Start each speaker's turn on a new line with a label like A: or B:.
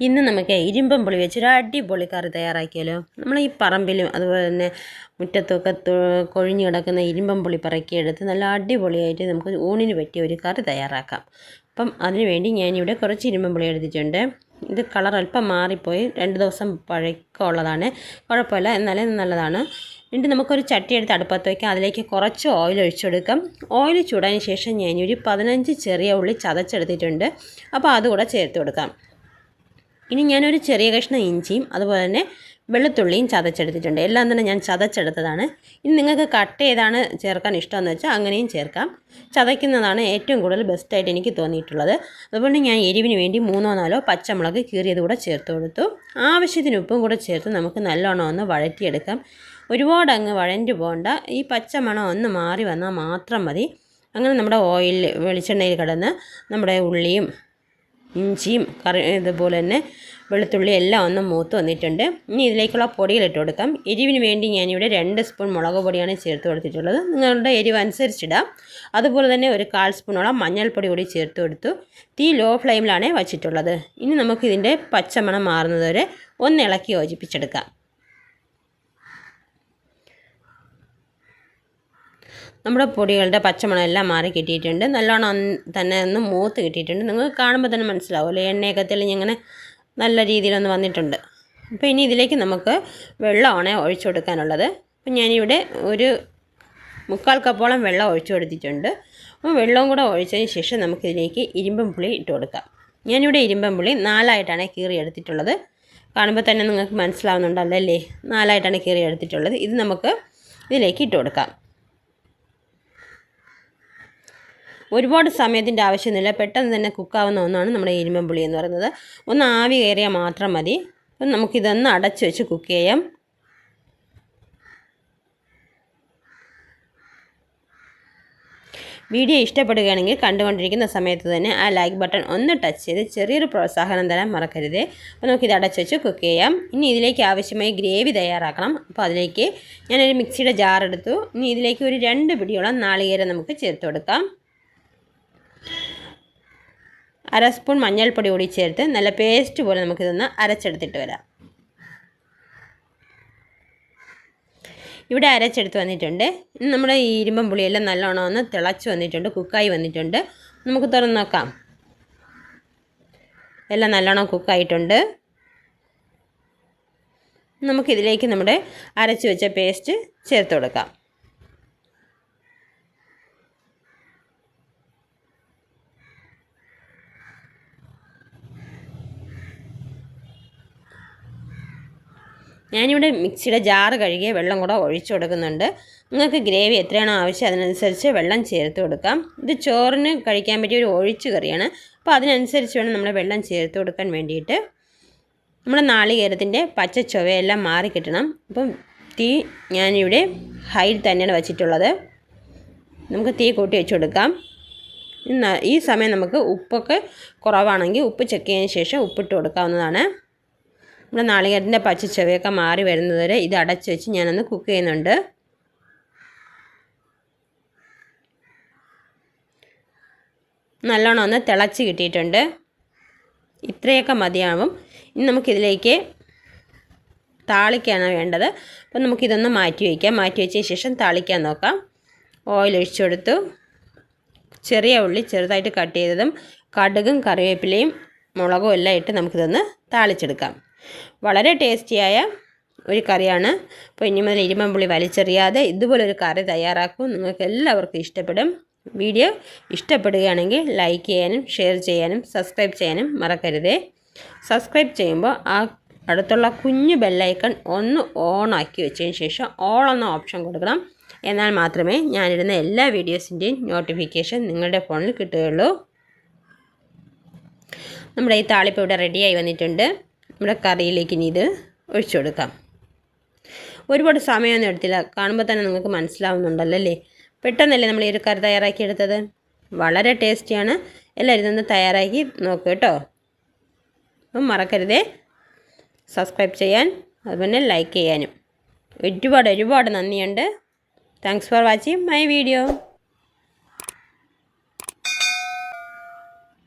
A: ഇന്ന് നമുക്ക് ഇരുമ്പം പുളി വെച്ചൊരു അടിപൊളി കറി തയ്യാറാക്കിയാലോ? നമ്മൾ ഈ പറമ്പിലും അതുപോലെ തന്നെ മുറ്റത്തൊക്കെ കൊഴിഞ്ഞു കിടക്കുന്ന ഇരുമ്പം പുളി പറക്കിയെടുത്ത് നല്ല അടിപൊളിയായിട്ട് നമുക്ക് ഊണിന് പറ്റിയ ഒരു കറി തയ്യാറാക്കാം. അപ്പം അതിനുവേണ്ടി ഞാനിവിടെ കുറച്ച് ഇരുമ്പം പുളി എടുത്തിട്ടുണ്ട്. ഇത് കളർ അല്പം മാറിപ്പോയി. രണ്ട് ദിവസം പഴക്കമുള്ളതാണ്. കുഴപ്പമില്ല. എന്നാലും നല്ലതാണ്. എന്നിട്ട് നമുക്കൊരു ചട്ടി എടുത്ത് അടുപ്പത്ത് വയ്ക്കാം അതിലേക്ക് കുറച്ച് ഓയിൽ ഒഴിച്ചെടുക്കാം ഓയിൽ ചൂടാൻ ശേഷം ഞാനൊരു പതിനഞ്ച് ചെറിയ ഉള്ളി ചതച്ചെടുത്തിട്ടുണ്ട്. അപ്പോൾ അതുകൂടെ ചേർത്ത് കൊടുക്കാം. ഇനി ഞാനൊരു ചെറിയ കഷ്ണം ഇഞ്ചിയും അതുപോലെ തന്നെ വെളുത്തുള്ളിയും ചതച്ചെടുത്തിട്ടുണ്ട്. എല്ലാം തന്നെ ഞാൻ ചതച്ചെടുത്തതാണ്. ഇനി നിങ്ങൾക്ക് കട്ട് ചെയ്താണ് ചേർക്കാൻ ഇഷ്ടമെന്ന് വെച്ചാൽ അങ്ങനെയും ചേർക്കാം. ചതയ്ക്കുന്നതാണ് ഏറ്റവും കൂടുതൽ ബെസ്റ്റായിട്ട് എനിക്ക് തോന്നിയിട്ടുള്ളത്. അതുപോലെ ഞാൻ എരിവിന് വേണ്ടി മൂന്നോ നാലോ പച്ചമുളക് കീറിയത് കൂടെ ചേർത്ത് കൊടുത്തു. ആവശ്യത്തിന് ഉപ്പും കൂടെ ചേർത്ത് നമുക്ക് നല്ലോണം ഒന്ന് വഴറ്റിയെടുക്കാം. ഒരുപാട് അങ്ങ് വഴഞ്ഞു പോകണ്ട. ഈ പച്ചമണം ഒന്ന് മാറി വന്നാൽ മാത്രം മതി. അങ്ങനെ നമ്മുടെ ഓയിലിൽ വെളിച്ചെണ്ണയിൽ കിടന്ന് നമ്മുടെ ഉള്ളിയും ഇഞ്ചിയും കറി ഇതുപോലെ തന്നെ വെളുത്തുള്ളി എല്ലാം ഒന്ന് മൂത്ത് വന്നിട്ടുണ്ട്. ഇനി ഇതിലേക്കുള്ള പൊടികളിട്ട് കൊടുക്കാം. എരിവിന് വേണ്ടി ഞാനിവിടെ രണ്ട് സ്പൂൺ മുളക് പൊടിയാണ് ചേർത്ത് കൊടുത്തിട്ടുള്ളത്. നിങ്ങളുടെ എരിവ് അനുസരിച്ചിടാം. അതുപോലെ തന്നെ ഒരു കാൽ സ്പൂണോളം മഞ്ഞൾപ്പൊടി കൂടി ചേർത്ത് കൊടുത്തു. തീ ലോ ഫ്ലെയിമിലാണ് വച്ചിട്ടുള്ളത്. ഇനി നമുക്കിതിന്റെ പച്ചമണം മാറുന്നത് വരെ ഒന്ന് ഇളക്കി യോജിപ്പിച്ചെടുക്കാം. നമ്മുടെ പൊടികളുടെ പച്ചമണം എല്ലാം മാറി കിട്ടിയിട്ടുണ്ട്. നല്ലോണം തന്നെ ഒന്ന് മൂത്ത് കിട്ടിയിട്ടുണ്ട്. നിങ്ങൾക്ക് കാണുമ്പോൾ തന്നെ മനസ്സിലാവുമല്ലോ എണ്ണയൊക്കെ തെളിഞ്ഞിങ്ങനെ നല്ല രീതിയിലൊന്ന് വന്നിട്ടുണ്ട്. അപ്പോൾ ഇനി ഇതിലേക്ക് നമുക്ക് വെള്ളമാണ് ഒഴിച്ചു കൊടുക്കാനുള്ളത്. അപ്പം ഞാനിവിടെ ഒരു മുക്കാൽ കപ്പോളം വെള്ളം ഒഴിച്ചു കൊടുത്തിട്ടുണ്ട്. അപ്പോൾ വെള്ളവും കൂടെ ഒഴിച്ചതിന് ശേഷം നമുക്കിതിലേക്ക് ഇരുമ്പം പുളി ഇട്ട് കൊടുക്കാം. ഞാനിവിടെ ഇരുമ്പം പുളി നാലായിട്ടാണ് കീറി എടുത്തിട്ടുള്ളത്. കാണുമ്പോൾ തന്നെ നിങ്ങൾക്ക് മനസ്സിലാവുന്നുണ്ടല്ലോ? അല്ലേ നാലായിട്ടാണ് കീറി എടുത്തിട്ടുള്ളത്. ഇത് നമുക്ക് ഇതിലേക്ക് ഇട്ട് കൊടുക്കാം. ഒരുപാട് സമയത്തിന്റെ ആവശ്യമൊന്നുമില്ല. പെട്ടെന്ന് തന്നെ കുക്കാവുന്ന ഒന്നാണ് നമ്മുടെ ഇരുമ്പൻ എന്ന് പറയുന്നത്. ഒന്ന് ആവി കയറിയാൽ മാത്രം മതി. അപ്പം നമുക്കിതൊന്ന് അടച്ച് വെച്ച് കുക്ക് ചെയ്യാം. വീഡിയോ ഇഷ്ടപ്പെടുകയാണെങ്കിൽ കണ്ടുകൊണ്ടിരിക്കുന്ന സമയത്ത് തന്നെ ആ ലൈക്ക് ബട്ടൺ ഒന്ന് ടച്ച് ചെയ്ത് ചെറിയൊരു പ്രോത്സാഹനം തരാൻ മറക്കരുത്. അപ്പോൾ നമുക്കിത് അടച്ച് വെച്ച് കുക്ക് ചെയ്യാം. ഇനി ഇതിലേക്ക് ആവശ്യമായി ഗ്രേവി തയ്യാറാക്കണം. അപ്പോൾ അതിലേക്ക് ഞാനൊരു മിക്സിയുടെ ജാർ എടുത്തു. ഇനി ഇതിലേക്ക് ഒരു രണ്ട് പിടിയോളം നാളികേരം നമുക്ക് ചേർത്ത് കൊടുക്കാം. അര സ്പൂൺ മഞ്ഞൾപ്പൊടി കൂടി ചേർത്ത് നല്ല പേസ്റ്റ് പോലെ നമുക്കിതൊന്ന് അരച്ചെടുത്തിട്ട് വരാം. ഇവിടെ അരച്ചെടുത്ത് വന്നിട്ടുണ്ട്. നമ്മുടെ ഈ ഇരുമ്പം പുളിയെല്ലാം നല്ലോണം ഒന്ന് തിളച്ച് വന്നിട്ടുണ്ട് കുക്കായി വന്നിട്ടുണ്ട്. നമുക്ക് തുറന്ന് നോക്കാം. എല്ലാം നല്ലോണം കുക്കായിട്ടുണ്ട് നമുക്കിതിലേക്ക് നമ്മുടെ അരച്ച് വെച്ച പേസ്റ്റ് ചേർത്ത് കൊടുക്കാം. ഞാനിവിടെ മിക്സിയുടെ ജാറ് കഴുകിയ വെള്ളം കൂടെ ഒഴിച്ചു കൊടുക്കുന്നുണ്ട്. നിങ്ങൾക്ക് ഗ്രേവി എത്രയാണോ ആവശ്യം അതിനനുസരിച്ച് വെള്ളം ചേർത്ത് കൊടുക്കാം. ഇത് ചോറിന് കഴിക്കാൻ പറ്റിയ ഒരു ഒഴിച്ചു കറിയാണ്. അപ്പോൾ അതിനനുസരിച്ച് വേണം നമ്മൾ വെള്ളം ചേർത്ത് കൊടുക്കാൻ വേണ്ടിയിട്ട്. നമ്മുടെ നാളികേരത്തിന്റെ പച്ച ചുവയെല്ലാം മാറി കിട്ടണം. അപ്പം തീ ഞാനിവിടെ ഹൈൽ തന്നെയാണ് വച്ചിട്ടുള്ളത്. നമുക്ക് തീ കൂട്ടി വെച്ച് കൊടുക്കാം. ഈ സമയം നമുക്ക് ഉപ്പൊക്കെ കുറവാണെങ്കിൽ ഉപ്പ് ചെക്ക് ചെയ്തതിന് ശേഷം ഉപ്പിട്ട് കൊടുക്കാവുന്നതാണ്. നമ്മുടെ നാളികേരത്തിന്റെ പച്ച ചെവയൊക്കെ മാറി വരുന്നത് വരെ ഇത് അടച്ചു വെച്ച് ഞാനൊന്ന് കുക്ക് ചെയ്യുന്നുണ്ട്. നല്ലോണം ഒന്ന് തിളച്ച് കിട്ടിയിട്ടുണ്ട്. ഇത്രയൊക്കെ മതിയാവും. ഇനി നമുക്കിതിലേക്ക് താളിക്കാണ് വേണ്ടത്. അപ്പം നമുക്കിതൊന്ന് മാറ്റി വയ്ക്കാം. മാറ്റി വെച്ചതിന് ശേഷം താളിക്കാൻ നോക്കാം. ഓയിൽ കൊടുത്തു. ചെറിയ ഉള്ളി ചെറുതായിട്ട് കട്ട് ചെയ്തതും കടുകും കറിവേപ്പിലയും മുളകും എല്ലാം ഇട്ട് നമുക്കിതൊന്ന് താളിച്ചെടുക്കാം. വളരെ ടേസ്റ്റിയായ ഒരു കറിയാണ്. അപ്പോൾ ഇനി മുതൽ ഇരുമ്പമ്പുളി വലിച്ചെറിയാതെ ഇതുപോലൊരു കറി തയ്യാറാക്കും. നിങ്ങൾക്ക് എല്ലാവർക്കും ഇഷ്ടപ്പെടും. വീഡിയോ ഇഷ്ടപ്പെടുകയാണെങ്കിൽ ലൈക്ക് ചെയ്യാനും ഷെയർ ചെയ്യാനും സബ്സ്ക്രൈബ് ചെയ്യാനും മറക്കരുതേ. സബ്സ്ക്രൈബ് ചെയ്യുമ്പോൾ ആ അടുത്തുള്ള കുഞ്ഞു ബെല്ലൈക്കൺ ഒന്ന് ഓൺ ആക്കി വെച്ചതിന് ശേഷം ഓൾ എന്ന ഓപ്ഷൻ കൊടുക്കണം. എന്നാൽ മാത്രമേ ഞാനിടുന്ന എല്ലാ വീഡിയോസിന്റെയും നോട്ടിഫിക്കേഷൻ നിങ്ങളുടെ ഫോണിൽ കിട്ടുകയുള്ളൂ. നമ്മുടെ ഈ താളിപ്പ് ഇവിടെ റെഡിയായി വന്നിട്ടുണ്ട്. നമ്മുടെ കറിയിലേക്ക് ഇനി ഇത് ഒഴിച്ചു കൊടുക്കാം. ഒരുപാട് സമയമൊന്നും എടുത്തില്ല. കാണുമ്പോൾ തന്നെ നിങ്ങൾക്ക് മനസ്സിലാവുന്നുണ്ടല്ലോ അല്ലേ? പെട്ടെന്നല്ലേ നമ്മൾ ഈ ഒരു കറി തയ്യാറാക്കിയെടുത്തത് വളരെ ടേസ്റ്റിയാണ്. എല്ലാവരും ഇതൊന്ന് തയ്യാറാക്കി നോക്കുക കേട്ടോ. അപ്പം മറക്കരുതേ. സബ്സ്ക്രൈബ് ചെയ്യാൻ അതുപോലെ ലൈക്ക് ചെയ്യാനും. ഒരുപാട് ഒരുപാട് നന്ദിയുണ്ട്. Thanks for watching my video